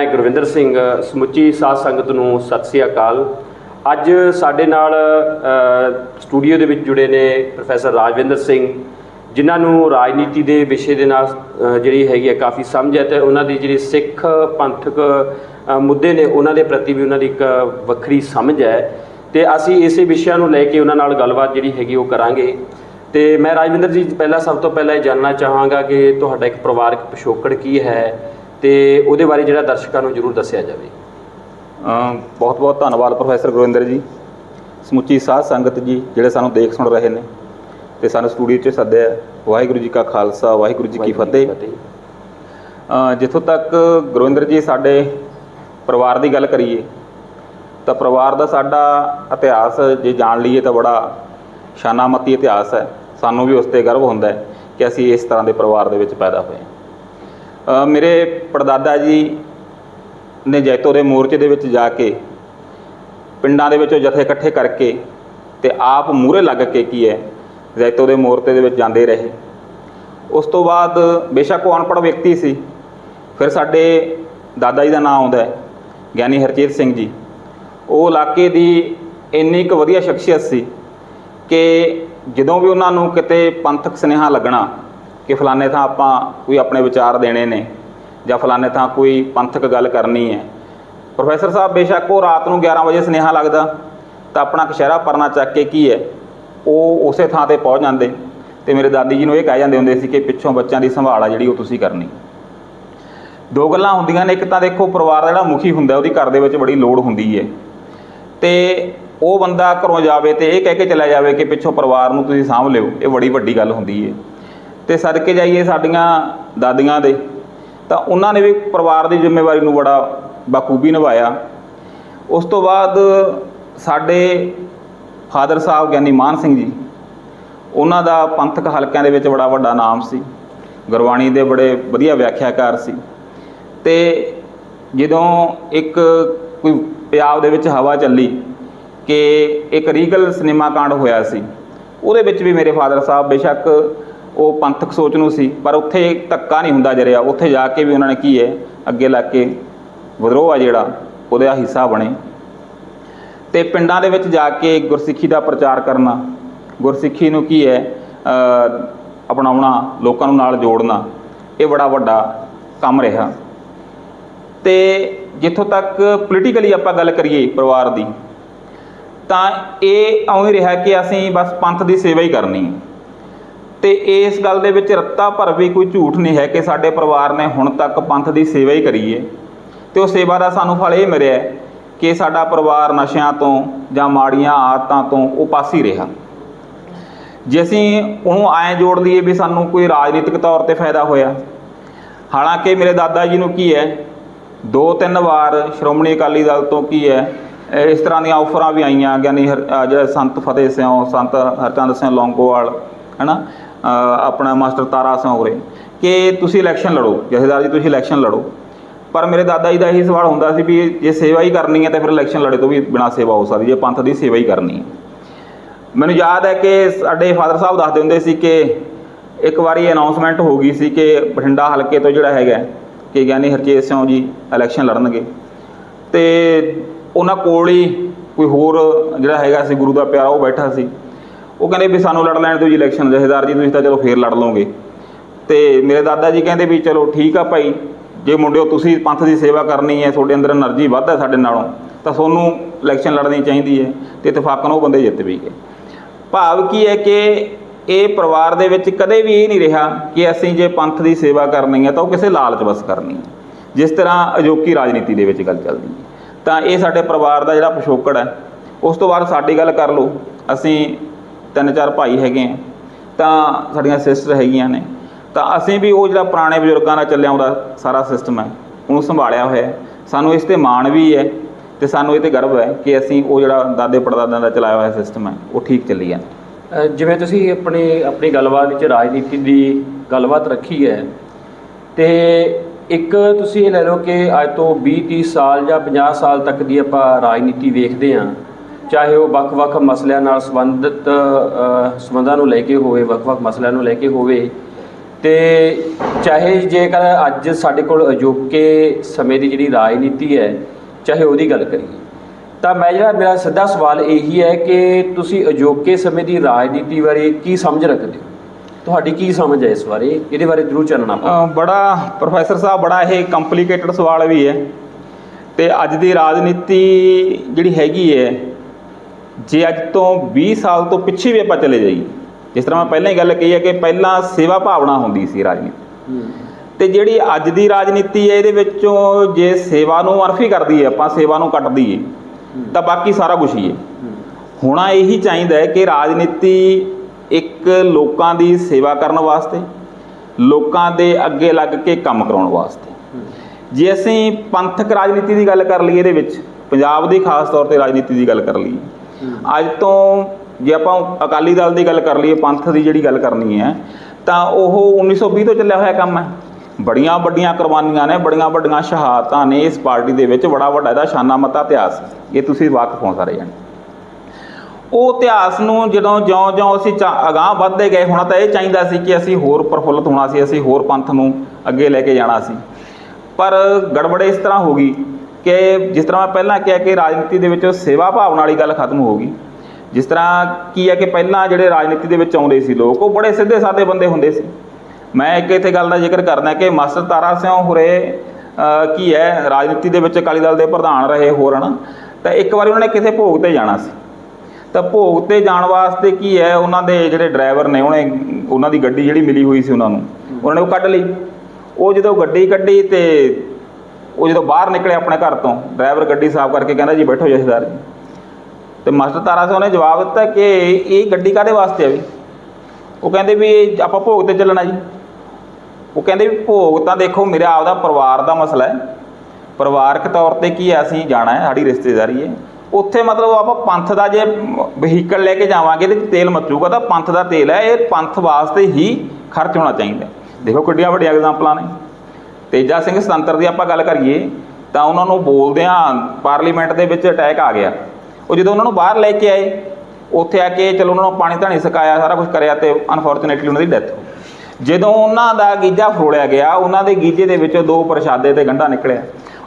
ਮੈਂ ਗੁਰਵਿੰਦਰ ਸਿੰਘ ਸਮੁੱਚੀ ਸਾਧ ਸੰਗਤ ਨੂੰ ਸਤਿ ਸ੍ਰੀ ਅਕਾਲ। ਅੱਜ ਸਾਡੇ ਨਾਲ ਸਟੂਡੀਓ ਦੇ ਵਿੱਚ ਜੁੜੇ ਨੇ ਪ੍ਰੋਫੈਸਰ ਰਾਜਵਿੰਦਰ ਸਿੰਘ, ਜਿਨ੍ਹਾਂ ਨੂੰ ਰਾਜਨੀਤੀ ਦੇ ਵਿਸ਼ੇ ਦੇ ਨਾਲ ਜਿਹੜੀ ਹੈਗੀ ਹੈ ਕਾਫੀ ਸਮਝ ਹੈ ਤੇ ਉਹਨਾਂ ਦੀ ਜਿਹੜੀ ਸਿੱਖ ਪੰਥਕ ਮੁੱਦੇ ਨੇ ਉਹਨਾਂ ਦੇ ਪ੍ਰਤੀ ਵੀ ਉਹਨਾਂ ਦੀ ਇੱਕ ਵੱਖਰੀ ਸਮਝ ਹੈ ਤੇ ਅਸੀਂ ਇਸੇ ਵਿਸ਼ਿਆਂ ਨੂੰ ਲੈ ਕੇ ਉਹਨਾਂ ਨਾਲ ਗੱਲਬਾਤ ਜਿਹੜੀ ਹੈਗੀ ਉਹ ਕਰਾਂਗੇ। ਤੇ ਮੈਂ ਰਾਜਵਿੰਦਰ ਜੀ, ਪਹਿਲਾਂ ਸਭ ਤੋਂ ਪਹਿਲਾਂ ਇਹ ਜਾਣਨਾ ਚਾਹਾਂਗਾ ਕਿ ਤੁਹਾਡਾ ਇੱਕ ਪਰਿਵਾਰਕ ਪਿਛੋਕੜ ਕੀ ਹੈ? ਤੇ ਉਹਦੇ ਬਾਰੇ ਜਿਹੜਾ ਦਰਸ਼ਕਾਂ ਨੂੰ ਜਰੂਰ ਦੱਸਿਆ ਜਾਵੇ। ਬਹੁਤ ਬਹੁਤ ਧੰਨਵਾਦ ਪ੍ਰੋਫੈਸਰ ਗੁਰਵਿੰਦਰ ਜੀ ਸਮੁੱਚੀ ਸਾਧ ਸੰਗਤ ਜੀ ਜਿਹੜੇ ਸਾਨੂੰ ਦੇਖ ਸੁਣ ਰਹੇ ਨੇ ਤੇ ਸਾਨੂੰ ਸਟੂਡੀਓ 'ਚ ਸੱਦਿਆ। ਵਾਹਿਗੁਰੂ ਜੀ ਕਾ ਖਾਲਸਾ ਵਾਹਿਗੁਰੂ ਜੀ ਕੀ ਫਤਿਹ। ਜਿੱਥੋਂ ਤੱਕ ਗੁਰਵਿੰਦਰ ਜੀ ਸਾਡੇ ਪਰਿਵਾਰ ਦੀ ਗੱਲ ਕਰੀਏ ਤਾਂ ਪਰਿਵਾਰ ਦਾ ਸਾਡਾ ਇਤਿਹਾਸ ਜੇ ਜਾਣ ਲਈਏ ਤਾਂ ਬੜਾ ਸ਼ਾਨਾਮਤੀ ਇਤਿਹਾਸ ਹੈ। ਸਾਨੂੰ ਵੀ ਉਸ ਤੇ ਗਰਵ ਹੁੰਦਾ ਹੈ ਕਿ ਅਸੀਂ ਇਸ ਤਰ੍ਹਾਂ ਦੇ ਪਰਿਵਾਰ ਦੇ ਵਿੱਚ ਪੈਦਾ ਹੋਏ ਹਾਂ। ਮੇਰੇ ਪੜਦਾਦਾ ਜੀ ਨੇ ਜੈਤੋ ਦੇ ਮੋਰਚੇ ਦੇ ਵਿੱਚ ਜਾ ਕੇ ਪਿੰਡਾਂ ਦੇ ਵਿੱਚੋਂ ਜਥੇ ਇਕੱਠੇ ਕਰਕੇ ਤੇ ਆਪ ਮੂਹਰੇ ਲੱਗ ਕੇ ਕੀ ਹੈ, ਜੈਤੋ ਦੇ ਮੋਰਚੇ ਦੇ ਵਿੱਚ ਜਾਂਦੇ ਰਹੇ। ਉਸ ਤੋਂ ਬਾਅਦ ਬੇਸ਼ੱਕ ਉਹ ਅਨਪੜ੍ਹ ਵਿਅਕਤੀ ਸੀ। ਫਿਰ ਸਾਡੇ ਦਾਦਾ ਜੀ ਦਾ ਨਾਮ ਆਉਂਦਾ ਹੈ, ਗਿਆਨੀ ਹਰਚੇਤ ਸਿੰਘ ਜੀ। ਉਹ ਇਲਾਕੇ ਦੀ ਇੰਨੀ ਕੁ ਵਧੀਆ ਸ਼ਖਸੀਅਤ ਸੀ ਕਿ ਜਦੋਂ ਵੀ ਉਹਨਾਂ ਨੂੰ ਕਿਤੇ ਪੰਥਕ ਸੁਨੇਹਾ ਲੱਗਣਾ ਕਿ ਫਲਾਣੇ ਥਾਂ ਆਪਾਂ ਕੋਈ ਆਪਣੇ ਵਿਚਾਰ ਦੇਣੇ ਨੇ ਜਾਂ ਫਲਾਣੇ ਥਾਂ ਕੋਈ ਪੰਥਕ ਗੱਲ ਕਰਨੀ ਹੈ। ਪ੍ਰੋਫੈਸਰ ਸਾਹਿਬ, ਬੇਸ਼ੱਕ ਉਹ ਰਾਤ ਨੂੰ 11 ਵਜੇ ਸੁਨੇਹਾ ਲੱਗਦਾ, ਤਾਂ ਆਪਣਾ ਕਸ਼ਹਿਰਾ ਪਰਨਾ ਚੱਕ ਕੇ ਕੀ ਹੈ? ਉਹ ਉਸੇ ਥਾਂ ਤੇ ਪਹੁੰਚ ਜਾਂਦੇ। ਤੇ ਮੇਰੇ ਦਾਦੀ ਜੀ ਨੂੰ ਇਹ ਕਹਿ ਜਾਂਦੇ ਹੁੰਦੇ ਸੀ ਕਿ ਪਿੱਛੋਂ ਬੱਚਿਆਂ ਦੀ ਸੰਭਾਲ ਆ ਜਿਹੜੀ ਉਹ ਤੁਸੀਂ ਕਰਨੀ। ਦੋ ਗੱਲਾਂ ਹੁੰਦੀਆਂ ਨੇ, ਇੱਕ ਤਾਂ ਦੇਖੋ, ਪਰਿਵਾਰ ਦਾ ਜਿਹੜਾ ਮੁਖੀ ਹੁੰਦਾ, ਉਹਦੀ ਘਰ ਦੇ ਵਿੱਚ ਬੜੀ ਲੋੜ ਹੁੰਦੀ ਹੈ। ਤੇ ਉਹ ਬੰਦਾ ਘਰੋਂ ਜਾਵੇ ਤੇ ਇਹ ਕਹਿ ਕੇ ਚਲਾ ਜਾਵੇ ਕਿ ਪਿੱਛੋਂ ਪਰਿਵਾਰ ਨੂੰ ਤੁਸੀਂ ਸਾਂਭ ਲਿਓ, ਇਹ ਬੜੀ ਵੱਡੀ ਗੱਲ ਹੁੰਦੀ ਹੈ। ਤੇ ਸਦਕੇ ਜਾਈਏ ਸਾਡੀਆਂ ਦਾਦੀਆਂ ਦੇ, ਤਾਂ ਉਹਨਾਂ ਨੇ ਵੀ ਪਰਿਵਾਰ ਦੀ ਜ਼ਿੰਮੇਵਾਰੀ ਨੂੰ ਬੜਾ ਬਾਖੂਬੀ ਨਿਭਾਇਆ। ਉਸ ਤੋਂ ਬਾਅਦ ਸਾਡੇ ਫਾਦਰ ਸਾਹਿਬ ਗਿਆਨੀ ਮਾਨ ਸਿੰਘ ਜੀ, ਉਹਨਾਂ ਦਾ ਪੰਥਕ ਹਲਕਿਆਂ ਦੇ ਵਿੱਚ ਬੜਾ ਵੱਡਾ ਨਾਮ ਸੀ। ਗੁਰਬਾਣੀ ਦੇ ਬੜੇ ਵਧੀਆ ਵਿਆਖਿਆਕਾਰ ਸੀ। ਤੇ ਜਦੋਂ ਇੱਕ ਕੋਈ ਪੰਜਾਬ ਦੇ ਵਿੱਚ ਹਵਾ ਚੱਲੀ ਕਿ ਇੱਕ ਰੀਗਲ ਸਿਨੇਮਾ ਕਾਂਡ ਹੋਇਆ ਸੀ, ਉਹਦੇ ਵਿੱਚ ਵੀ ਮੇਰੇ ਫਾਦਰ ਸਾਹਿਬ ਬੇਸ਼ੱਕ ਉਹ ਪੰਥਕ ਸੋਚ ਨੂੰ ਸੀ, ਪਰ ਉੱਥੇ ਧੱਕਾ ਨਹੀਂ ਹੁੰਦਾ ਜਰਿਆ। ਉੱਥੇ ਜਾ ਕੇ ਵੀ ਉਹਨਾਂ ਨੇ ਕੀ ਹੈ? ਅੱਗੇ ਲੱਗ ਕੇ ਵਿਦਰੋਹ ਆ ਜਿਹੜਾ, ਉਹਦਾ ਹਿੱਸਾ ਬਣੇ। ਤੇ ਪਿੰਡਾਂ ਦੇ ਵਿੱਚ ਜਾ ਕੇ ਗੁਰਸਿੱਖੀ ਦਾ ਪ੍ਰਚਾਰ ਕਰਨਾ, ਗੁਰਸਿੱਖੀ ਨੂੰ ਕੀ ਹੈ? ਅਪਣਾਉਣਾ, ਲੋਕਾਂ ਨੂੰ ਨਾਲ ਜੋੜਨਾ, ਇਹ ਬੜਾ ਵੱਡਾ ਕੰਮ ਰਿਹਾ। ਤੇ ਜਿੱਥੋਂ ਤੱਕ ਪੋਲੀਟੀਕਲੀ ਆਪਾਂ ਗੱਲ ਕਰੀਏ ਪਰਿਵਾਰ ਦੀ, ਤਾਂ ਇਹ ਇਉਂ ਹੀ ਰਿਹਾ ਕਿ ਅਸੀਂ ਬਸ ਪੰਥ ਦੀ ਸੇਵਾ ਹੀ ਕਰਨੀ ਹੈ। ਤੇ ਇਸ ਗੱਲ ਦੇ ਵਿੱਚ ਰੱਤਾ ਭਰ ਵੀ ਕੋਈ ਝੂਠ ਨਹੀਂ ਹੈ ਕਿ ਸਾਡੇ ਪਰਿਵਾਰ ਨੇ ਹੁਣ ਤੱਕ ਪੰਥ ਦੀ ਸੇਵਾ ਹੀ ਕਰੀ ਹੈ। ਤੇ ਉਹ ਸੇਵਾ ਦਾ ਸਾਨੂੰ ਫਲ ਇਹ ਮਿਲਿਆ ਕਿ ਸਾਡਾ ਪਰਿਵਾਰ ਨਸ਼ਿਆਂ ਤੋਂ ਜਾਂ ਮਾੜੀਆਂ ਆਦਤਾਂ ਤੋਂ ਉਪਾਸੀ ਰਿਹਾ। ਜੇ ਅਸੀਂ ਉਹਨੂੰ ਐਂ ਜੋੜ ਲਈਏ ਵੀ ਸਾਨੂੰ ਕੋਈ ਰਾਜਨੀਤਿਕ ਤੌਰ ਤੇ ਫਾਇਦਾ ਹੋਇਆ। ਹਾਲਾਂਕਿ ਮੇਰੇ ਦਾਦਾ ਜੀ ਨੂੰ ਕੀ ਹੈ ਦੋ ਤਿੰਨ ਵਾਰ ਸ਼੍ਰੋਮਣੀ ਅਕਾਲੀ ਦਲ ਤੋਂ ਕੀ ਹੈ ਇਸ ਤਰ੍ਹਾਂ ਦੀਆਂ ਆਫਰਾਂ ਵੀ ਆਈਆਂ ਗਿਆਨੀ ਹਰ- ਜਿਹੜਾ ਸੰਤ ਫਤਿਹ ਸਿੰਘ ਸੰਤ ਹਰਚੰਦ ਸਿੰਘ ਲੌਂਗੋਵਾਲ ਹੈਨਾ? ਅ, ਆਪਣਾ ਮਾਸਟਰ ਤਾਰਾ ਸਿੰਘ ਹੋਰੇ, ਕਿ ਤੁਸੀਂ ਇਲੈਕਸ਼ਨ ਲੜੋ, ਜਥੇਦਾਰ ਜੀ, ਤੁਸੀਂ ਇਲੈਕਸ਼ਨ ਲੜੋ। ਪਰ ਮੇਰੇ ਦਾਦਾ ਜੀ ਦਾ ਇਹੀ ਸਵਾਲ ਹੁੰਦਾ ਸੀ ਵੀ ਜੇ ਸੇਵਾ ਹੀ ਕਰਨੀ ਹੈ ਤਾਂ ਫਿਰ ਇਲੈਕਸ਼ਨ ਲੜੇ ਤੋਂ ਵੀ ਬਿਨਾਂ ਸੇਵਾ ਹੋ ਸਕਦੀ ਜੇ ਪੰਥ ਦੀ ਸੇਵਾ ਹੀ ਕਰਨੀ ਹੈ। ਮੈਨੂੰ ਯਾਦ ਹੈ ਕਿ ਸਾਡੇ ਫਾਦਰ ਸਾਹਿਬ ਦੱਸਦੇ ਹੁੰਦੇ ਸੀ ਕਿ ਇੱਕ ਵਾਰੀ ਅਨਾਉਂਸਮੈਂਟ ਹੋ ਗਈ ਸੀ ਕਿ ਬਠਿੰਡਾ ਹਲਕੇ ਤੋਂ ਜਿਹੜਾ ਹੈਗਾ, ਕਿ ਗਿਆਨੀ ਹਰਚੇਤ ਸਿੰਘ ਜੀ ਇਲੈਕਸ਼ਨ ਲੜਨਗੇ। ਤੇ ਉਹਨਾਂ ਕੋਲ ਹੀ ਕੋਈ ਹੋਰ ਜਿਹੜਾ ਹੈਗਾ ਸੀ, ਗੁਰੂ ਦਾ ਪਿਆਰਾ ਉਹ ਬੈਠਾ ਸੀ। ਉਹ ਕਹਿੰਦੇ ਵੀ ਸਾਨੂੰ ਲੜ ਲੈਣ ਦਿਓ ਜੀ ਇਲੈਕਸ਼ਨ ਜਹੇਦਾਰ ਜੀ, ਤੁਸੀਂ ਤਾਂ ਚਲੋ ਫੇਰ ਲੜ ਲਓਗੇ। ਤੇ ਮੇਰੇ ਦਾਦਾ ਜੀ ਕਹਿੰਦੇ ਵੀ ਚਲੋ ਠੀਕ ਆ ਭਾਈ, ਜੇ ਮੁੰਡਿਓ ਤੁਸੀਂ ਪੰਥ ਦੀ ਸੇਵਾ ਕਰਨੀ ਹੈ, ਤੁਹਾਡੇ ਅੰਦਰ એનર્ਜੀ ਵੱਧ ਹੈ ਸਾਡੇ ਨਾਲੋਂ, ਤਾਂ ਤੁਹਾਨੂੰ ਇਲੈਕਸ਼ਨ ਲੜਨੀ ਚਾਹੀਦੀ ਹੈ ਤੇ ਇਤਫਾਕਨ ਉਹ ਬੰਦੇ ਜਿੱਤ ਵੀ ਗਏ। ਭਾਵ ਕੀ ਹੈ ਕਿ ਇਹ ਪਰਿਵਾਰ ਦੇ ਵਿੱਚ ਕਦੇ ਵੀ ਇਹ ਨਹੀਂ ਰਿਹਾ ਕਿ ਅਸੀਂ ਜੇ ਪੰਥ ਦੀ ਸੇਵਾ ਕਰਨੀ ਹੈ ਤਾਂ ਉਹ ਕਿਸੇ ਲਾਲਚ ਵਸ ਕਰਨੀ ਹੈ। ਜਿਸ ਤਰ੍ਹਾਂ ਅਜੋਕੀ ਰਾਜਨੀਤੀ ਦੇ ਵਿੱਚ ਗੱਲ ਚੱਲਦੀ ਹੈ। ਤਾਂ ਇਹ ਸਾਡੇ ਪਰਿਵਾਰ ਦਾ ਜਿਹੜਾ ਪਿਛੋਕੜ ਹੈ, ਉਸ ਤੋਂ ਬਾਅਦ ਸਾਡੀ ਗੱਲ ਕਰ ਲਓ। ਅਸੀਂ ਤਿੰਨ ਚਾਰ ਭਾਈ ਹੈਗੇ ਹਾਂ ਤਾਂ ਸਾਡੀਆਂ ਸਿਸਟਰ ਹੈਗੀਆਂ ਨੇ। ਤਾਂ ਅਸੀਂ ਵੀ ਉਹ ਜਿਹੜਾ ਪੁਰਾਣੇ ਬਜ਼ੁਰਗਾਂ ਨਾਲ ਚੱਲਿਆ ਆਉਂਦਾ ਸਾਰਾ ਸਿਸਟਮ ਹੈ, ਉਹਨੂੰ ਸੰਭਾਲਿਆ ਹੋਇਆ ਸਾਨੂੰ ਇਸ ਤੇ ਮਾਣ ਵੀ ਹੈ ਤੇ ਸਾਨੂੰ ਇਹ ਤੇ ਗਰਵ ਹੈ ਕਿ ਅਸੀਂ ਉਹ ਜਿਹੜਾ ਦਾਦੇ ਪੜਦਾਦਿਆਂ ਦਾ ਚਲਾਇਆ ਹੋਇਆ ਸਿਸਟਮ ਹੈ, ਉਹ ਠੀਕ ਚੱਲੀ ਜਾਂਦਾ ਜਿਵੇਂ ਤੁਸੀਂ ਆਪਣੀ ਆਪਣੀ ਗੱਲਬਾਤ ਵਿੱਚ ਰਾਜਨੀਤੀ ਦੀ ਗੱਲਬਾਤ ਰੱਖੀ ਹੈ, ਤੇ ਇੱਕ ਤੁਸੀਂ ਇਹ ਲੈ ਲਓ ਕਿ ਅੱਜ ਤੋਂ 20 30 ਸਾਲ ਜਾਂ 50 ਸਾਲ ਤੱਕ ਦੀ ਆਪਾਂ ਰਾਜਨੀਤੀ ਵੇਖਦੇ ਹਾਂ ਚਾਹੇ ਉਹ ਵੱਖ-ਵੱਖ ਮਸਲਿਆਂ ਨਾਲ ਸੰਬੰਧਿਤ ਸੰਬੰਧਾਂ ਨੂੰ ਲੈ ਕੇ ਹੋਵੇ ਵੱਖ-ਵੱਖ ਮਸਲਿਆਂ ਨੂੰ ਲੈ ਕੇ ਹੋਵੇ, ਤੇ ਚਾਹੇ ਜੇਕਰ ਅੱਜ ਸਾਡੇ ਕੋਲ ਅਜੋਕੇ ਸਮੇਂ ਦੀ ਜਿਹੜੀ ਰਾਜਨੀਤੀ ਹੈ, ਚਾਹੇ ਉਹਦੀ ਗੱਲ ਕਰੀਏ, ਤਾਂ ਮੈਂ ਜਿਹੜਾ, ਮੇਰਾ ਸਿੱਧਾ ਸਵਾਲ ਇਹੀ ਹੈ ਕਿ ਤੁਸੀਂ ਅਜੋਕੇ ਸਮੇਂ ਦੀ ਰਾਜਨੀਤੀ ਬਾਰੇ ਕੀ ਸਮਝ ਰੱਖਦੇ ਹੋ? ਤੁਹਾਡੀ ਕੀ ਸਮਝ ਹੈ ਇਸ ਬਾਰੇ? ਇਹਦੇ ਬਾਰੇ ਜ਼ਰੂਰ ਚਾਨਣਾ ਪਾਓ ਬੜਾ, ਪ੍ਰੋਫੈਸਰ ਸਾਹਿਬ, ਬੜਾ ਇਹ ਕੰਪਲਿਕੇਟਡ ਸਵਾਲ ਵੀ ਹੈ, ਤੇ ਅੱਜ ਦੀ ਰਾਜਨੀਤੀ ਜਿਹੜੀ ਹੈਗੀ ਹੈ ਜੇ ਅੱਜ ਤੋਂ 20 ਸਾਲ ਤੋਂ ਪਿੱਛੇ ਵੀ ਆਪਾਂ ਚਲੇ ਜਾਈਏ ਜਿਸ ਤਰ੍ਹਾਂ ਮੈਂ ਪਹਿਲਾਂ ਹੀ ਗੱਲ ਕਹੀ ਹੈ ਕਿ ਪਹਿਲਾਂ ਸੇਵਾ ਭਾਵਨਾ ਹੁੰਦੀ ਸੀ ਰਾਜਨੀਤੀ। ਤੇ ਜਿਹੜੀ ਅੱਜ ਦੀ ਰਾਜਨੀਤੀ ਹੈ ਇਹਦੇ ਵਿੱਚੋਂ ਜੇ ਸੇਵਾ ਨੂੰ ਅਰਫੀ ਕਰਦੀ ਹੈ ਆਪਾਂ ਸੇਵਾ ਨੂੰ ਕੱਟਦੀ ਹੈ। ਤਾਂ ਬਾਕੀ ਸਾਰਾ ਕੁਝ ਹੀ ਹੈ। ਹੋਣਾ ਇਹੀ ਚਾਹੀਦਾ ਹੈ ਕਿ ਰਾਜਨੀਤੀ ਇੱਕ ਲੋਕਾਂ ਦੀ ਸੇਵਾ ਕਰਨ ਵਾਸਤੇ ਲੋਕਾਂ ਦੇ ਅੱਗੇ ਲੱਗ ਕੇ ਕੰਮ ਕਰਾਉਣ ਵਾਸਤੇ। ਜੇ ਅਸੀਂ ਪੰਥਕ ਰਾਜਨੀਤੀ ਦੀ ਗੱਲ ਕਰ ਲਈਏ ਇਹਦੇ ਵਿੱਚ ਪੰਜਾਬ ਦੀ ਖਾਸ ਤੌਰ ਤੇ ਰਾਜਨੀਤੀ ਦੀ ਗੱਲ ਕਰ ਲਈਏ ਅੱਜ ਤੋਂ ਜੇ ਆਪਾਂ ਅਕਾਲੀ ਦਲ ਦੀ ਗੱਲ ਕਰ ਲਈਏ, ਪੰਥ ਦੀ ਜਿਹੜੀ ਗੱਲ ਕਰਨੀ ਹੈ, ਤਾਂ ਉਹ 1920 ਤੋਂ ਚੱਲਿਆ ਹੋਇਆ ਕੰਮ ਹੈ। ਬੜੀਆਂ ਵੱਡੀਆਂ ਕੁਰਬਾਨੀਆਂ ਨੇ, ਬੜੀਆਂ ਵੱਡੀਆਂ ਸ਼ਹਾਦਤਾਂ ਨੇ ਇਸ ਪਾਰਟੀ ਦੇ ਵਿੱਚ, ਬੜਾ ਵੱਡਾ ਇਹਦਾ ਸ਼ਾਨਾ ਮਤਾ ਇਤਿਹਾਸ। ਇਹ ਤੁਸੀਂ ਵਾਕਫ ਹੋ ਸਾਰੇ ਜਾਣੇ। ਉਹ ਇਤਿਹਾਸ ਨੂੰ ਜਦੋਂ ਜਿਉਂ-ਜਿਉਂ ਅਸੀਂ ਚਾ- ਅਗਾਂਹ ਵੱਧਦੇ ਗਏ, ਹੋਣਾ ਤਾਂ ਇਹ ਚਾਹੀਦਾ ਸੀ ਕਿ ਅਸੀਂ ਹੋਰ ਪ੍ਰਫੁੱਲਤ ਹੋਣਾ ਸੀ, ਅਸੀਂ ਹੋਰ ਪੰਥ ਨੂੰ ਅੱਗੇ ਲੈ ਕੇ ਜਾਣਾ ਸੀ। ਪਰ ਗੜਬੜ ਇਸ ਤਰ੍ਹਾਂ ਹੋ ਗਈ ਕਿ ਜਿਸ ਤਰ੍ਹਾਂ ਮੈਂ ਪਹਿਲਾਂ ਕਿਹਾ ਕਿ ਰਾਜਨੀਤੀ ਦੇ ਵਿੱਚ ਸੇਵਾ ਭਾਵਨਾ ਵਾਲੀ ਗੱਲ ਖਤਮ ਹੋ ਗਈ। ਜਿਸ ਤਰ੍ਹਾਂ ਕੀ ਹੈ ਕਿ ਪਹਿਲਾਂ ਜਿਹੜੇ ਰਾਜਨੀਤੀ ਦੇ ਵਿੱਚ ਆਉਂਦੇ ਸੀ ਲੋਕ, ਉਹ ਬੜੇ ਸਿੱਧੇ ਸਾਦੇ ਬੰਦੇ ਹੁੰਦੇ ਸੀ। ਮੈਂ ਇੱਕ ਇੱਥੇ ਗੱਲ ਦਾ ਜ਼ਿਕਰ ਕਰਦਾ ਕਿ ਮਾਸਟਰ ਤਾਰਾ ਸਿੰਘ ਹੁਰੇ ਕੀ ਹੈ, ਰਾਜਨੀਤੀ ਦੇ ਵਿੱਚ ਅਕਾਲੀ ਦਲ ਦੇ ਪ੍ਰਧਾਨ ਰਹੇ ਹੋਰ ਹਨ ਤਾਂ ਇੱਕ ਵਾਰੀ ਉਹਨਾਂ ਨੇ ਕਿਸੇ ਭੋਗ ਤੇ ਜਾਣਾ ਸੀ। ਤਾਂ ਭੋਗ ਤੇ ਜਾਣ ਵਾਸਤੇ ਕੀ ਹੈ, ਉਹਨਾਂ ਦੇ ਜਿਹੜੇ ਡਰਾਈਵਰ ਨੇ, ਉਹਨੇ ਉਹਨਾਂ ਦੀ ਗੱਡੀ ਜਿਹੜੀ ਮਿਲੀ ਹੋਈ ਸੀ ਉਹਨਾਂ ਨੂੰ, ਉਹਨਾਂ ਨੇ ਉਹ ਕੱਢ ਲਈ। ਉਹ ਜਦੋਂ ਗੱਡੀ ਕੱਢੀ ਤੇ ਉਹ ਜਦੋਂ ਬਾਹਰ ਨਿਕਲੇ ਆਪਣੇ ਘਰ ਤੋਂ ਡਰਾਈਵਰ ਗੱਡੀ ਸਾਫ਼ ਕਰਕੇ ਕਹਿੰਦਾ ਜੀ ਬੈਠੋ ਜਥੇਦਾਰ ਜੀ। ਤੇ ਮਾਸਟਰ ਤਾਰਾ ਸਿੰਘ ਨੇ ਜਵਾਬ ਦਿੱਤਾ ਕਿ ਇਹ ਗੱਡੀ ਕਾਦੇ ਵਾਸਤੇ ਆ ਵੀ? ਉਹ ਕਹਿੰਦੇ ਵੀ ਆਪਾਂ ਭੋਗ ਤੇ ਚੱਲਣਾ ਜੀ। ਉਹ ਕਹਿੰਦੇ ਵੀ ਭੋਗ ਤਾਂ ਦੇਖੋ ਮੇਰਾ ਆਪਦਾ ਪਰਿਵਾਰ ਦਾ ਮਸਲਾ ਹੈ। ਪਰਿਵਾਰਕ ਤੌਰ ਤੇ ਕੀ ਹੈ ਅਸੀਂ ਜਾਣਾ ਹੈ, ਸਾਡੀ ਰਿਸ਼ਤੇਦਾਰੀ ਹੈ। ਉੱਥੇ ਮਤਲਬ ਆਪਾਂ ਪੰਥ ਦਾ ਜੇ ਵਹੀਕਲ ਲੈ ਕੇ ਜਾਵਾਂਗੇ ਤੇ ਤੇਲ ਮੱਚੂਗਾ ਤਾਂ ਪੰਥ ਦਾ ਤੇਲ ਹੈ, ਇਹ ਪੰਥ ਵਾਸਤੇ ਹੀ ਖਰਚ ਹੋਣਾ ਚਾਹੀਦਾ। ਦੇਖੋ ਕਿੱਡੀਆਂ ਵੱਡੀਆਂ ਐਗਜ਼ਾਮਪਲਾਂ ਨੇ। ਤੇਜਾ ਸਿੰਘ ਸੁਤੰਤਰ ਦੀ ਆਪਾਂ ਗੱਲ ਕਰੀਏ, ਤਾਂ ਉਹਨਾਂ ਨੂੰ ਬੋਲਦਿਆਂ ਪਾਰਲੀਮੈਂਟ ਦੇ ਵਿੱਚ ਅਟੈਕ ਆ ਗਿਆ। ਉਹ ਜਦੋਂ ਉਹਨਾਂ ਨੂੰ ਬਾਹਰ ਲੈ ਕੇ ਆਏ, ਉੱਥੇ ਆ ਕੇ ਚਲੋ ਉਹਨਾਂ ਨੂੰ ਪਾਣੀ ਧਾਣੀ ਸਿਕਾਇਆ, ਸਾਰਾ ਕੁਝ ਕਰਿਆ ਤੇ ਅਨਫੋਰਚੂਨੇਟਲੀ ਉਹਨਾਂ ਦੀ ਡੈਥ ਹੋ ਜਦੋਂ ਉਹਨਾਂ ਦਾ ਗੀਜਾ ਫਰੋੜਿਆ ਗਿਆ, ਉਹਨਾਂ ਦੇ ਗੀਜੇ ਦੇ ਵਿੱਚੋਂ ਦੋ ਪ੍ਰਸ਼ਾਦੇ ਤੇ ਗੰਢਾ ਨਿਕਲਿਆ।